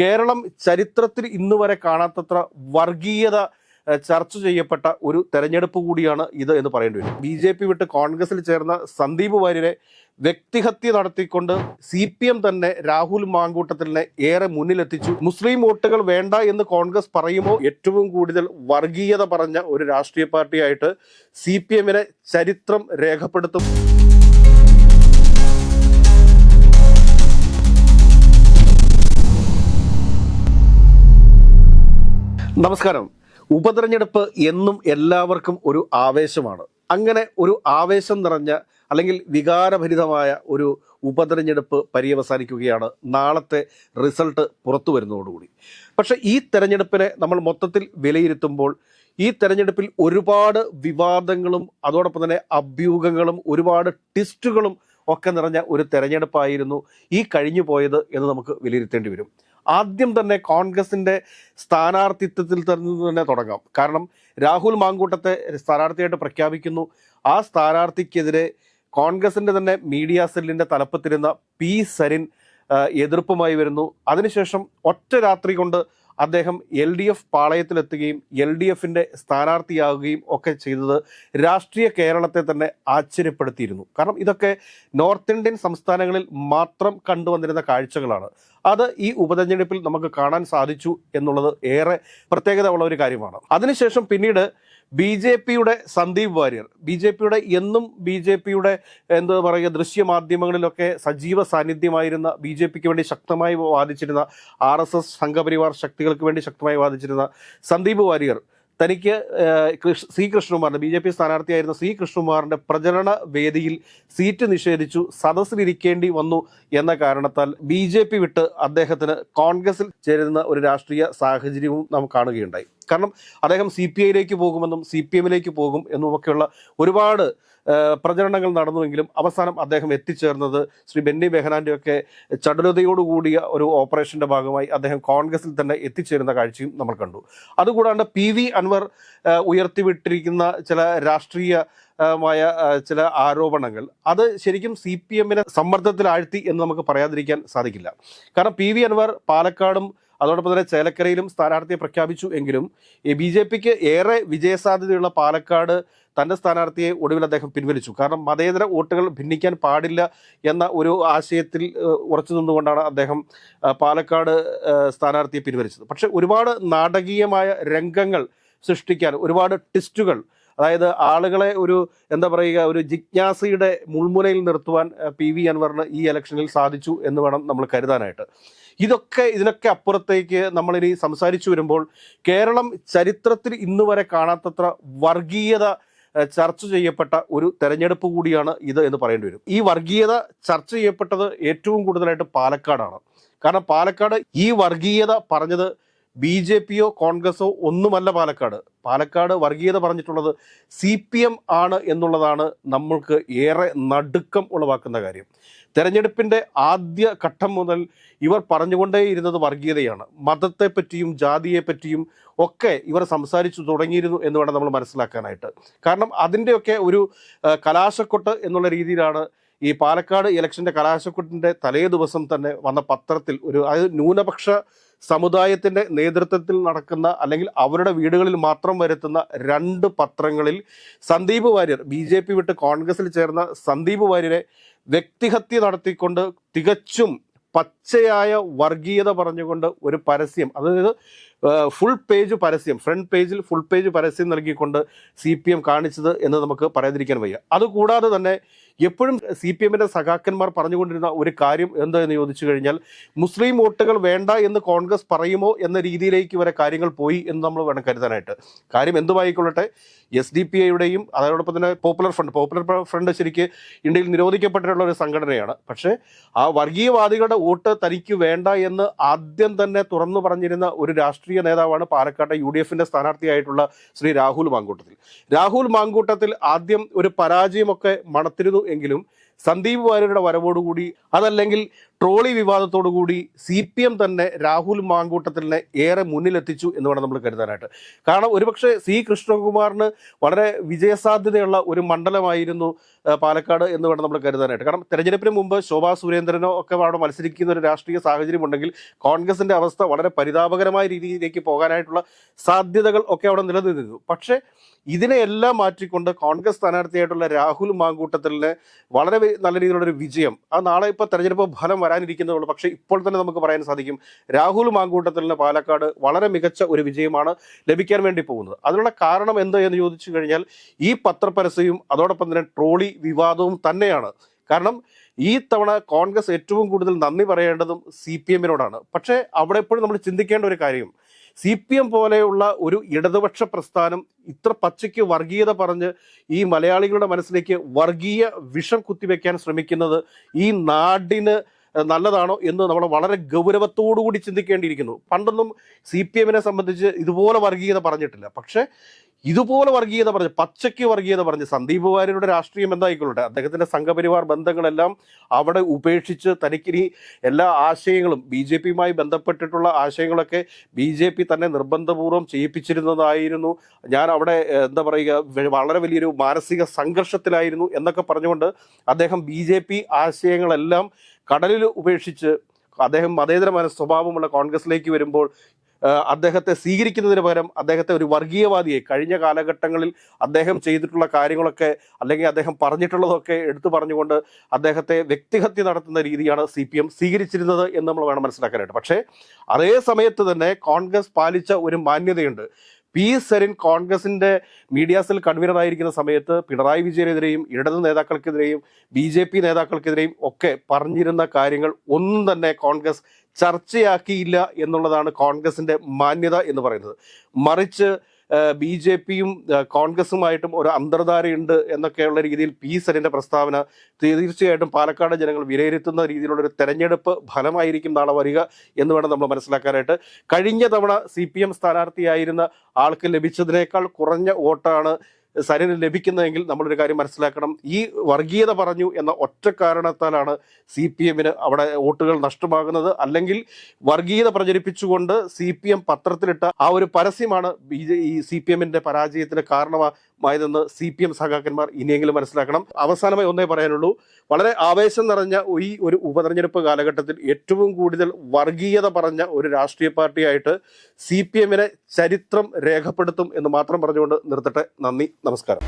കേരളം ചരിത്രത്തിൽ ഇന്ന് വരെ കാണാത്തത്ര വർഗീയത ചർച്ച ചെയ്യപ്പെട്ട ഒരു തെരഞ്ഞെടുപ്പ് കൂടിയാണ് ഇത് എന്ന് പറയേണ്ടി വരും. ബി ജെ പി വിട്ട് കോൺഗ്രസിൽ ചേർന്ന സന്ദീപ് വാര്യരെ വ്യക്തിഹത്യ നടത്തിക്കൊണ്ട് സി പി എം തന്നെ രാഹുൽ മാങ്കൂട്ടത്തിനെ ഏറെ മുന്നിലെത്തിച്ചു. മുസ്ലിം വോട്ടുകൾ വേണ്ട എന്ന് കോൺഗ്രസ് പറയുമോ? ഏറ്റവും കൂടുതൽ വർഗീയത പറഞ്ഞ ഒരു രാഷ്ട്രീയ പാർട്ടിയായിട്ട് സി പി എമ്മിനെ ചരിത്രം രേഖപ്പെടുത്തും. നമസ്കാരം. ഉപതെരഞ്ഞെടുപ്പ് എന്നും എല്ലാവർക്കും ഒരു ആവേശമാണ്. അങ്ങനെ ഒരു ആവേശം നിറഞ്ഞ അല്ലെങ്കിൽ വികാരഭരിതമായ ഒരു ഉപതെരഞ്ഞെടുപ്പ് പര്യവസാനിക്കുകയാണ് നാളത്തെ റിസൾട്ട് പുറത്തു വരുന്നതോടുകൂടി. പക്ഷെ ഈ തെരഞ്ഞെടുപ്പിനെ നമ്മൾ മൊത്തത്തിൽ വിലയിരുത്തുമ്പോൾ ഈ തെരഞ്ഞെടുപ്പിൽ ഒരുപാട് വിവാദങ്ങളും അതോടൊപ്പം തന്നെ അഭ്യൂഹങ്ങളും ഒരുപാട് ട്വിസ്റ്റുകളും ഒക്കെ നിറഞ്ഞ ഒരു തെരഞ്ഞെടുപ്പായിരുന്നു ഈ കഴിഞ്ഞു പോയത് എന്ന് നമുക്ക് വിലയിരുത്തേണ്ടി വരും. ആദ്യം തന്നെ കോൺഗ്രസിന്റെ സ്ഥാനാർത്ഥിത്വത്തിൽ തന്നെ തുടങ്ങാം. കാരണം രാഹുൽ മാങ്കൂട്ടത്തെ സ്ഥാനാർത്ഥിയായിട്ട് പ്രഖ്യാപിക്കുന്നു. ആ സ്ഥാനാർത്ഥിക്കെതിരെ കോൺഗ്രസിന്റെ തന്നെ മീഡിയ സെല്ലിന്റെ തലപ്പത്തിരുന്ന പി സരിൻ എതിർപ്പുമായി വരുന്നു. അതിനുശേഷം ഒറ്റ രാത്രി കൊണ്ട് അദ്ദേഹം എൽ ഡി എഫ് പാളയത്തിലെത്തുകയും എൽ ഡി എഫിന്റെ സ്ഥാനാർത്ഥിയാവുകയും ഒക്കെ ചെയ്തത് രാഷ്ട്രീയ കേരളത്തെ തന്നെ ആശ്ചര്യപ്പെടുത്തിയിരുന്നു. കാരണം ഇതൊക്കെ നോർത്ത് ഇന്ത്യൻ സംസ്ഥാനങ്ങളിൽ മാത്രം കണ്ടുവന്നിരുന്ന കാഴ്ചകളാണ്. അത് ഈ ഉപതെരഞ്ഞെടുപ്പിൽ നമുക്ക് കാണാൻ സാധിച്ചു എന്നുള്ളത് ഏറെ പ്രത്യേകത ഉള്ള ഒരു കാര്യമാണ്. അതിനുശേഷം പിന്നീട് ബി ജെ പിയുടെ സന്ദീപ് വാര്യർ ബി ജെ പിയുടെ എന്നും ബി ജെ പിയുടെ എന്താ പറയുക ദൃശ്യമാധ്യമങ്ങളിലൊക്കെ സജീവ സാന്നിധ്യമായിരുന്ന ബി ജെ പിക്ക് വേണ്ടി ശക്തമായി വാദിച്ചിരുന്ന ആർ എസ് എസ് സംഘപരിവാർ ശക്തികൾക്ക് വേണ്ടി ശക്തമായി വാദിച്ചിരുന്ന സന്ദീപ് വാര്യർ തനിക്ക് സി കൃഷ്ണകുമാറിന്റെ ബി ജെ പി സ്ഥാനാർത്ഥിയായിരുന്ന സി കൃഷ്ണകുമാറിന്റെ പ്രചരണ വേദിയിൽ സീറ്റ് നിഷേധിച്ചു സദസ്സിലിരിക്കേണ്ടി വന്നു എന്ന കാരണത്താൽ ബി ജെ പി വിട്ട് അദ്ദേഹത്തിന് കോൺഗ്രസിൽ ചേരുന്ന ഒരു രാഷ്ട്രീയ സാഹചര്യവും നാം കാണുകയുണ്ടായി. കാരണം അദ്ദേഹം സി പി ഐയിലേക്ക് പോകുമെന്നും സി പി എമ്മിലേക്ക് പോകും എന്നുമൊക്കെയുള്ള ഒരുപാട് പ്രചരണങ്ങൾ നടന്നുവെങ്കിലും അവസാനം അദ്ദേഹം എത്തിച്ചേർന്നത് ശ്രീ ബെന്നി ബെഹനാന്റെ ഒക്കെ ചടുലതയോടുകൂടിയ ഒരു ഓപ്പറേഷന്റെ ഭാഗമായി അദ്ദേഹം കോൺഗ്രസിൽ തന്നെ എത്തിച്ചേരുന്ന കാഴ്ചയും നമ്മൾ കണ്ടു. അതുകൂടാണ്ട് പി വി അൻവർ ഉയർത്തിവിട്ടിരിക്കുന്ന ചില രാഷ്ട്രീയ മായ ചില ആരോപണങ്ങൾ അത് ശരിക്കും സി പി എമ്മിനെ സമ്മർദ്ദത്തിലാഴ്ത്തി എന്ന് നമുക്ക് പറയാതിരിക്കാൻ സാധിക്കില്ല. കാരണം പി വി അൻവർ പാലക്കാടും അതോടൊപ്പം തന്നെ ചേലക്കരയിലും സ്ഥാനാർത്ഥിയെ പ്രഖ്യാപിച്ചു എങ്കിലും ബി ജെ പിക്ക് ഏറെ വിജയസാധ്യതയുള്ള പാലക്കാട് തന്റെ സ്ഥാനാർത്ഥിയെ ഒടുവിൽ അദ്ദേഹം പിൻവലിച്ചു. കാരണം മതേതര വോട്ടുകൾ ഭിന്നിക്കാൻ പാടില്ല എന്ന ഒരു ആശയത്തിൽ ഉറച്ചു നിന്നുകൊണ്ടാണ് അദ്ദേഹം പാലക്കാട് സ്ഥാനാർത്ഥിയെ പിൻവലിച്ചത്. പക്ഷേ ഒരുപാട് നാടകീയമായ രംഗങ്ങൾ സൃഷ്ടിക്കാൻ ഒരുപാട് ടിസ്റ്റുകൾ അതായത് ആളുകളെ ഒരു എന്താ പറയുക ഒരു ജിജ്ഞാസയുടെ മുൾമുനയിൽ നിർത്തുവാൻ പി വി അൻവറിന് ഈ ഇലക്ഷനിൽ സാധിച്ചു എന്ന് വേണം നമ്മൾ കരുതാനായിട്ട്. ഇതൊക്കെ ഇതിനൊക്കെ അപ്പുറത്തേക്ക് നമ്മളിനി സംസാരിച്ചു വരുമ്പോൾ കേരളം ചരിത്രത്തിൽ ഇന്ന് വരെ കാണാത്തത്ര വർഗീയത ചർച്ച ചെയ്യപ്പെട്ട ഒരു തെരഞ്ഞെടുപ്പ് കൂടിയാണ് ഇത് എന്ന് പറയേണ്ടി വരും. ഈ വർഗീയത ചർച്ച ചെയ്യപ്പെട്ടത് ഏറ്റവും കൂടുതലായിട്ട് പാലക്കാടാണ്. കാരണം പാലക്കാട് ഈ വർഗീയത പറഞ്ഞത് ബി ജെ പിയോ കോൺഗ്രസോ ഒന്നുമല്ല പാലക്കാട്. പാലക്കാട് വർഗീയത പറഞ്ഞിട്ടുള്ളത് സി പി എം ആണ് എന്നുള്ളതാണ് നമ്മൾക്ക് ഏറെ നടുക്കം ഉളവാക്കുന്ന കാര്യം. തെരഞ്ഞെടുപ്പിന്റെ ആദ്യ ഘട്ടം മുതൽ ഇവർ പറഞ്ഞുകൊണ്ടേയിരുന്നത് വർഗീയതയാണ്. മതത്തെപ്പറ്റിയും ജാതിയെപ്പറ്റിയും ജാതിയെ പറ്റിയും ഒക്കെ ഇവർ സംസാരിച്ചു തുടങ്ങിയിരുന്നു എന്ന് വേണം നമ്മൾ മനസ്സിലാക്കാനായിട്ട്. കാരണം അതിന്റെയൊക്കെ ഒരു കലാശക്കൊട്ട് എന്നുള്ള രീതിയിലാണ് ഈ പാലക്കാട് ഇലക്ഷന്റെ കലാശക്കൊട്ടിന്റെ തലേ ദിവസം തന്നെ വന്ന പത്രത്തിൽ ഒരു അതായത് ന്യൂനപക്ഷ സമുദായത്തിന്റെ നേതൃത്വത്തിൽ നടക്കുന്ന അല്ലെങ്കിൽ അവരുടെ വീടുകളിൽ മാത്രം വരുത്തുന്ന രണ്ട് പത്രങ്ങളിൽ Sandeep Warrier B J P വിട്ട് കോൺഗ്രസിൽ ചേർന്ന സന്ദീപ് വാര്യരെ വ്യക്തിഹത്യ നടത്തിക്കൊണ്ട് തികച്ചും പച്ചയായ വർഗീയത പറഞ്ഞുകൊണ്ട് ഒരു പരസ്യം അതായത് ഫുൾ പേജ് പരസ്യം ഫ്രണ്ട് പേജിൽ ഫുൾ പേജ് പരസ്യം നൽകിക്കൊണ്ട് സി പി എം കാണിച്ചത് എന്ന് നമുക്ക് പറയാതിരിക്കാൻ വയ്യ. അതുകൂടാതെ തന്നെ എപ്പോഴും സി പി എമ്മിന്റെ സഖാക്കന്മാർ പറഞ്ഞുകൊണ്ടിരുന്ന ഒരു കാര്യം എന്താ എന്ന് ചോദിച്ചു കഴിഞ്ഞാൽ മുസ്ലിം വോട്ടുകൾ വേണ്ട എന്ന് കോൺഗ്രസ് പറയുമോ എന്ന രീതിയിലേക്ക് വരെ കാര്യങ്ങൾ പോയി എന്ന് നമ്മൾ വേണം കരുതാനായിട്ട്. കാര്യം എന്തുമായിക്കൊള്ളട്ടെ എസ് ഡി പി ഐയുടെയും അതോടൊപ്പം തന്നെ പോപ്പുലർ ഫ്രണ്ട് പോപ്പുലർ ഫ്രണ്ട് ശരിക്ക് ഇന്ത്യയിൽ നിരോധിക്കപ്പെട്ടിട്ടുള്ള ഒരു സംഘടനയാണ്. പക്ഷേ ആ വർഗീയവാദികളുടെ വോട്ട് തനിക്ക് വേണ്ട എന്ന് ആദ്യം തന്നെ തുറന്നു പറഞ്ഞിരുന്ന ഒരു രാഷ്ട്രീയ നേതാവാണ് പാലക്കാട്ടെ യു ഡി എഫിന്റെ സ്ഥാനാർത്ഥിയായിട്ടുള്ള ശ്രീ രാഹുൽ മാങ്കൂട്ടത്തിൽ. രാഹുൽ മാങ്കൂട്ടത്തിൽ ആദ്യം ഒരു പരാജയമൊക്കെ മണത്തിരുന്നു എങ്കിലും സന്ദീപ് വാര്യരുടെ വരവോടുകൂടി അതല്ലെങ്കിൽ ട്രോളി വിവാദത്തോടുകൂടി സി പി എം തന്നെ രാഹുൽ മാങ്കൂട്ടത്തിലിനെ ഏറെ മുന്നിലെത്തിച്ചു എന്ന് വേണം നമ്മൾ കരുതാനായിട്ട്. കാരണം ഒരുപക്ഷെ സി കൃഷ്ണകുമാറിന് വളരെ വിജയസാധ്യതയുള്ള ഒരു മണ്ഡലമായിരുന്നു പാലക്കാട് എന്ന് വേണം നമ്മൾ കരുതാനായിട്ട്. കാരണം തെരഞ്ഞെടുപ്പിന് മുമ്പ് ശോഭാ സുരേന്ദ്രനോ ഒക്കെ അവിടെ മത്സരിക്കുന്ന ഒരു രാഷ്ട്രീയ സാഹചര്യം ഉണ്ടെങ്കിൽ കോൺഗ്രസിന്റെ അവസ്ഥ വളരെ പരിതാപകരമായ രീതിയിലേക്ക് പോകാനായിട്ടുള്ള സാധ്യതകൾ ഒക്കെ അവിടെ നിലനിന്നിരുന്നു. പക്ഷേ ഇതിനെയെല്ലാം മാറ്റിക്കൊണ്ട് കോൺഗ്രസ് സ്ഥാനാർത്ഥിയായിട്ടുള്ള രാഹുൽ മാങ്കൂട്ടത്തിലിന് വളരെ നല്ല രീതിയിലുള്ള ഒരു വിജയം ആ നാളെ ഇപ്പോൾ തെരഞ്ഞെടുപ്പ് ഫലം വരാനിരിക്കുന്നതുള്ളൂ. പക്ഷേ ഇപ്പോൾ തന്നെ നമുക്ക് പറയാൻ സാധിക്കും രാഹുൽ മാങ്കൂട്ടത്തിലിന് പാലക്കാട് വളരെ മികച്ച ഒരു വിജയമാണ് ലഭിക്കാൻ വേണ്ടി പോകുന്നത്. അതിനുള്ള കാരണം എന്ത് എന്ന് ചോദിച്ചു കഴിഞ്ഞാൽ ഈ പത്രപരസ്യവും അതോടൊപ്പം തന്നെ ട്രോളി വിവാദവും തന്നെയാണ്. കാരണം ഈ തവണ കോൺഗ്രസ് ഏറ്റവും കൂടുതൽ നന്ദി പറയേണ്ടതും സി പി എമ്മിനോടാണ്. പക്ഷേ അവിടെ എപ്പോഴും നമ്മൾ ചിന്തിക്കേണ്ട ഒരു കാര്യം സി പി എം പോലെയുള്ള ഒരു ഇടതുപക്ഷ പ്രസ്ഥാനം ഇത്ര പച്ചയ്ക്ക് വർഗീയത പറഞ്ഞ് ഈ മലയാളികളുടെ മനസ്സിലേക്ക് വർഗീയ വിഷം കുത്തിവെക്കാൻ ശ്രമിക്കുന്നത് ഈ നാടിന് നല്ലതാണോ എന്ന് നമ്മൾ വളരെ ഗൗരവത്തോടു കൂടി ചിന്തിക്കേണ്ടിയിരിക്കുന്നു. പണ്ടൊന്നും സി പി എമ്മിനെ സംബന്ധിച്ച് ഇതുപോലെ വർഗീയത പറഞ്ഞിട്ടില്ല. പക്ഷേ ഇതുപോലെ വർഗീയത പറഞ്ഞ് പച്ചയ്ക്ക് വർഗീയത പറഞ്ഞ് സന്ദീപ് വാര്യരുടെ രാഷ്ട്രീയം എന്തായിക്കൊള്ളട്ടെ? അദ്ദേഹത്തിന്റെ സംഘപരിവാർ ബന്ധങ്ങളെല്ലാം അവിടെ ഉപേക്ഷിച്ച് തനിക്കിനി എല്ലാ ആശയങ്ങളും ബി ജെ പിയുമായി ബന്ധപ്പെട്ടിട്ടുള്ള ആശയങ്ങളൊക്കെ ബി ജെ പി തന്നെ നിർബന്ധപൂർവം ചെയ്യിപ്പിച്ചിരുന്നതായിരുന്നു. ഞാൻ അവിടെ എന്താ പറയുക വളരെ വലിയൊരു മാനസിക സംഘർഷത്തിലായിരുന്നു എന്നൊക്കെ പറഞ്ഞുകൊണ്ട് അദ്ദേഹം ബി ജെ പി ആശയങ്ങളെല്ലാം കടലിൽ ഉപേക്ഷിച്ച് അദ്ദേഹം മതേതര മന സ്വഭാവമുള്ള കോൺഗ്രസിലേക്ക് വരുമ്പോൾ അദ്ദേഹത്തെ സ്വീകരിക്കുന്നതിന് പകരം അദ്ദേഹത്തെ ഒരു വർഗീയവാദിയെ കഴിഞ്ഞ കാലഘട്ടങ്ങളിൽ അദ്ദേഹം ചെയ്തിട്ടുള്ള കാര്യങ്ങളൊക്കെ അല്ലെങ്കിൽ അദ്ദേഹം പറഞ്ഞിട്ടുള്ളതൊക്കെ എടുത്തു പറഞ്ഞുകൊണ്ട് അദ്ദേഹത്തെ വ്യക്തിഹത്യ നടത്തുന്ന രീതിയാണ് സി പി എം സ്വീകരിച്ചിരുന്നത് എന്ന് നമ്മൾ വേണം മനസ്സിലാക്കാനായിട്ട്. പക്ഷേ അതേ സമയത്ത് തന്നെ കോൺഗ്രസ് പാലിച്ച ഒരു മാന്യതയുണ്ട്. പി സരിൻ കോൺഗ്രസിന്റെ മീഡിയ സെൽ കൺവീനറായിരിക്കുന്ന സമയത്ത് പിണറായി വിജയനെതിരെയും ഇടത് നേതാക്കൾക്കെതിരെയും ബി ജെ പി നേതാക്കൾക്കെതിരെയും ഒക്കെ പറഞ്ഞിരുന്ന കാര്യങ്ങൾ ഒന്നും തന്നെ കോൺഗ്രസ് ചർച്ചയാക്കിയില്ല എന്നുള്ളതാണ് കോൺഗ്രസിന്റെ മാന്യത എന്ന് പറയുന്നത്. മറിച്ച് ബി ജെ പിയും കോൺഗ്രസുമായിട്ടും ഒരു അന്തർധാരയുണ്ട് എന്നൊക്കെയുള്ള രീതിയിൽ പി സരിന്റെ പ്രസ്താവന തീർച്ചയായിട്ടും പാലക്കാട് ജനങ്ങൾ വിലയിരുത്തുന്ന രീതിയിലുള്ള ഒരു തെരഞ്ഞെടുപ്പ് ഫലമായിരിക്കും നാളെ വരിക എന്ന് വേണം നമ്മൾ മനസ്സിലാക്കാനായിട്ട്. കഴിഞ്ഞ തവണ സി പി എം സ്ഥാനാർത്ഥിയായിരുന്ന ആൾക്ക് ലഭിച്ചതിനേക്കാൾ കുറഞ്ഞ വോട്ടാണ് സരിന് ലഭിക്കുന്നതെങ്കിൽ നമ്മളൊരു കാര്യം മനസ്സിലാക്കണം. ഈ വർഗീയത പറഞ്ഞു എന്ന ഒറ്റ കാരണത്താലാണ് സി പി എമ്മിന് അവിടെ വോട്ടുകൾ നഷ്ടമാകുന്നത്. അല്ലെങ്കിൽ വർഗീയത പ്രചരിപ്പിച്ചുകൊണ്ട് സി പി എം പത്രത്തിലിട്ട ആ ഒരു പരസ്യമാണ് ബി ജെ ഈ സി പി എമ്മിന്റെ പരാജയത്തിന് കാരണമായതെന്ന് സി പി എം സഖാക്കന്മാർ ഇനിയെങ്കിലും മനസ്സിലാക്കണം. അവസാനമായി ഒന്നേ പറയാനുള്ളൂ. വളരെ ആവേശം നിറഞ്ഞ ഈ ഒരു ഉപതെരഞ്ഞെടുപ്പ് കാലഘട്ടത്തിൽ ഏറ്റവും കൂടുതൽ വർഗീയത പറഞ്ഞ ഒരു രാഷ്ട്രീയ പാർട്ടിയായിട്ട് സി പി എമ്മിനെ ചരിത്രം രേഖപ്പെടുത്തും എന്ന് മാത്രം പറഞ്ഞുകൊണ്ട് നിർത്തട്ടെ. നന്ദി. നമസ്കാരം.